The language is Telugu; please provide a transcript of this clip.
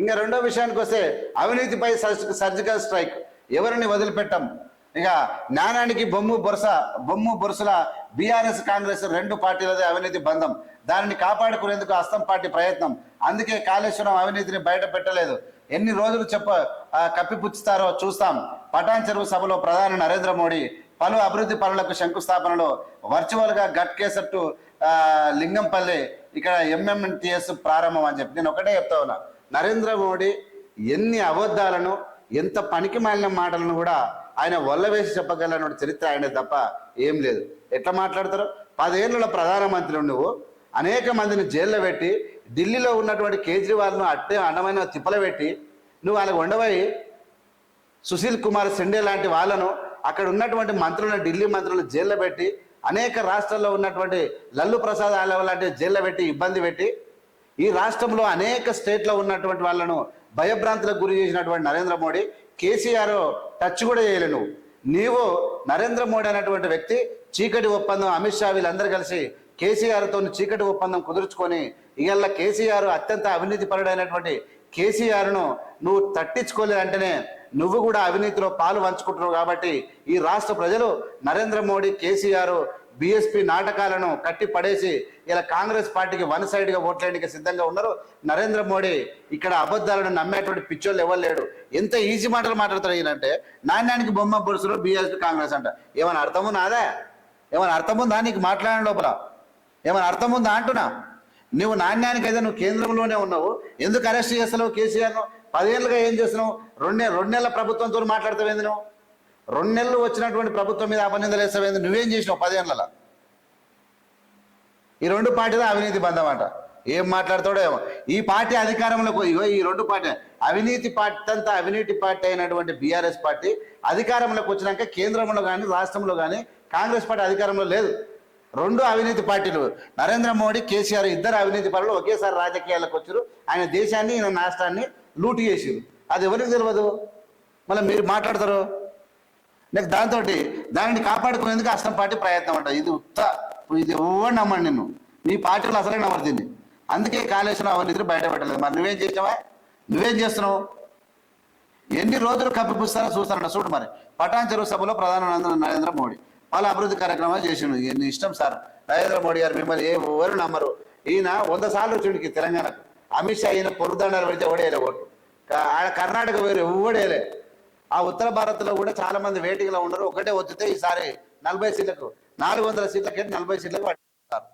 ఇంకా రెండో విషయానికి వస్తే అవినీతిపై సర్జికల్ స్ట్రైక్. ఎవరిని వదిలిపెట్టం? ఇక జ్ఞానానికి బొమ్ము బొరస బొమ్ము బొరుసల బీఆర్ఎస్ కాంగ్రెస్ రెండు పార్టీలదే అవినీతి బంధం. దానిని కాపాడుకునేందుకు అస్తం పార్టీ ప్రయత్నం. అందుకే కాళేశ్వరం అవినీతిని బయట పెట్టలేదు. ఎన్ని రోజులు చెప్ప కప్పిపుచ్చుతారో చూస్తాం. పటాన్ చెరువు సభలో ప్రధాని నరేంద్ర మోడీ పలు అభివృద్ధి పనులకు శంకుస్థాపనలో వర్చువల్గా గట్ కేసట్టు లింగంపల్లి ఇక్కడ ఎంఎంటిఎస్ ప్రారంభం అని చెప్పి. నేను ఒకటే చెప్తా ఉన్నా. నరేంద్ర మోడీ ఎన్ని అబద్ధాలను ఎంత పనికి మాలిన మాటలను కూడా ఆయన వల్లవేసి చెప్పగలన చరిత్ర ఆయన తప్ప ఏం లేదు. ఎట్లా మాట్లాడతారు? పదేళ్ళ ప్రధానమంత్రి నువ్వు. అనేక మందిని జైల్లో పెట్టి ఢిల్లీలో ఉన్నటువంటి కేజ్రీవాల్ను అట్టే అండమైన తిప్పలు పెట్టి నువ్వు వాళ్ళకి ఉండబోయి సుశీల్ కుమార్ సెండే లాంటి వాళ్ళను అక్కడ ఉన్నటువంటి మంత్రులను ఢిల్లీ మంత్రులను జైల్లో పెట్టి అనేక రాష్ట్రాల్లో ఉన్నటువంటి లల్లు ప్రసాద్ ఆలవ లాంటి జైల్లో పెట్టి ఇబ్బంది పెట్టి ఈ రాష్ట్రంలో అనేక స్టేట్లో ఉన్నటువంటి వాళ్ళను భయభ్రాంతులకు గురి చేసినటువంటి నరేంద్ర మోడీ కేసీఆర్ టచ్ కూడా చేయలే నువ్వు నీవు నరేంద్ర మోడీ అనేటువంటి వ్యక్తి చీకటి ఒప్పందం అమిత్ షా వీళ్ళందరూ కలిసి కేసీఆర్తో చీకటి ఒప్పందం కుదుర్చుకొని ఇవాళ కేసీఆర్ అత్యంత అవినీతి పరుడైనటువంటి కేసీఆర్ను నువ్వు తట్టించుకోలేదంటేనే నువ్వు కూడా అవినీతిలో పాలు పంచుకుంటున్నావు కాబట్టి ఈ రాష్ట్ర ప్రజలు నరేంద్ర మోడీ కేసీఆర్ బీఎస్పీ నాటకాలను కట్టి పడేసి ఇలా కాంగ్రెస్ పార్టీకి వన్ సైడ్గా ఓట్లేయడానికి సిద్ధంగా ఉన్నారు. నరేంద్ర మోడీ ఇక్కడ అబద్ధాలను నమ్మేటువంటి పిచ్చోళ్ళు ఎవరు లేడు ఎంత ఈజీ మాటలు మాట్లాడతారు ఈయనంటే నాణ్యానికి బొమ్మ బొరుసులో బీఎస్పీ కాంగ్రెస్ అంట. ఏమైనా అర్థము నాదా ఏమైనా అర్థం ఉందా నీకు మాట్లాడిన లోపల? ఏమైనా అర్థం ఉందా అంటున్నా? నువ్వు నాణ్యానికి అయితే నువ్వు కేంద్రంలోనే ఉన్నావు. ఎందుకు అరెస్ట్ చేస్తున్నావు కేసీఆర్ను? పదేళ్ళుగా ఏం చేస్తున్నావు? రెండు రెండు నెలల ప్రభుత్వంతో మాట్లాడతావేంది నువ్వు? రెండు నెలలు వచ్చినటువంటి ప్రభుత్వం మీద అపనిందలు వేస్తావేంది నువ్వేం చేసినావు పదేళ్ళ ఈ రెండు పార్టీలో అవినీతి బంధం అంట ఏం మాట్లాడతాడో ఏమో. ఈ పార్టీ అధికారంలోకి ఇగో ఈ రెండు పార్టీ అవినీతి పార్టీ అంతా అవినీతి పార్టీ అయినటువంటి బీఆర్ఎస్ పార్టీ అధికారంలోకి వచ్చినాక కేంద్రంలో కానీ రాష్ట్రంలో కానీ కాంగ్రెస్ పార్టీ అధికారంలో లేదు. రెండు అవినీతి పార్టీలు. నరేంద్ర మోడీ కేసీఆర్ ఇద్దరు అవినీతి పరులు ఒకేసారి రాజకీయాలకు వచ్చారు ఆయన దేశాన్ని ఈయన రాష్ట్రాన్ని లూటు చేసిరు అది ఎవరికి తెలియదు మళ్ళీ మీరు మాట్లాడతారు? నెక్స్ట్ దాంతో దానిని కాపాడుకునేందుకు అష్టం పార్టీ ప్రయత్నం అంట. ఇది ఉత్త ఇది ఎవరు నమ్మండి నిన్ను. నీ పార్టీలో అసలే నమ్మరు దీన్ని. అందుకే కాళేశ్వరం అవినీతిని బయటపెట్టలేదు మరి నువ్వేం చేసావా? నువ్వేం చేస్తున్నావు? ఎన్ని రోజులు కప్పిపుస్తారో చూస్తారంట చూడు మరి. పటాన్ చెరువు సభలో ప్రధానమంత్రి నరేంద్ర మోడీ. వాళ్ళ అభివృద్ధి కార్యక్రమాలు చేసిండు. ఎన్ని ఇష్టం సార్. నరేంద్ర మోడీ గారు మిమ్మల్ని ఎవరు నమ్మరు. ఈయన వంద సార్లు వచ్చిండికి తెలంగాణకు. అమిత్ షా ఈయన పొరుదండాలు పెడితే ఓడేయలే ఓటు ఆడ కర్ణాటక వేరు ఎవడేయలే. ఆ ఉత్తర భారత్లో కూడా చాలా మంది వేటింగ్లో ఉండరు. ఒకటే వచ్చితే ఈసారి నలభై సీట్లకు నాలుగు వందల సీట్లకి నలభై సీట్లకు పట్టారు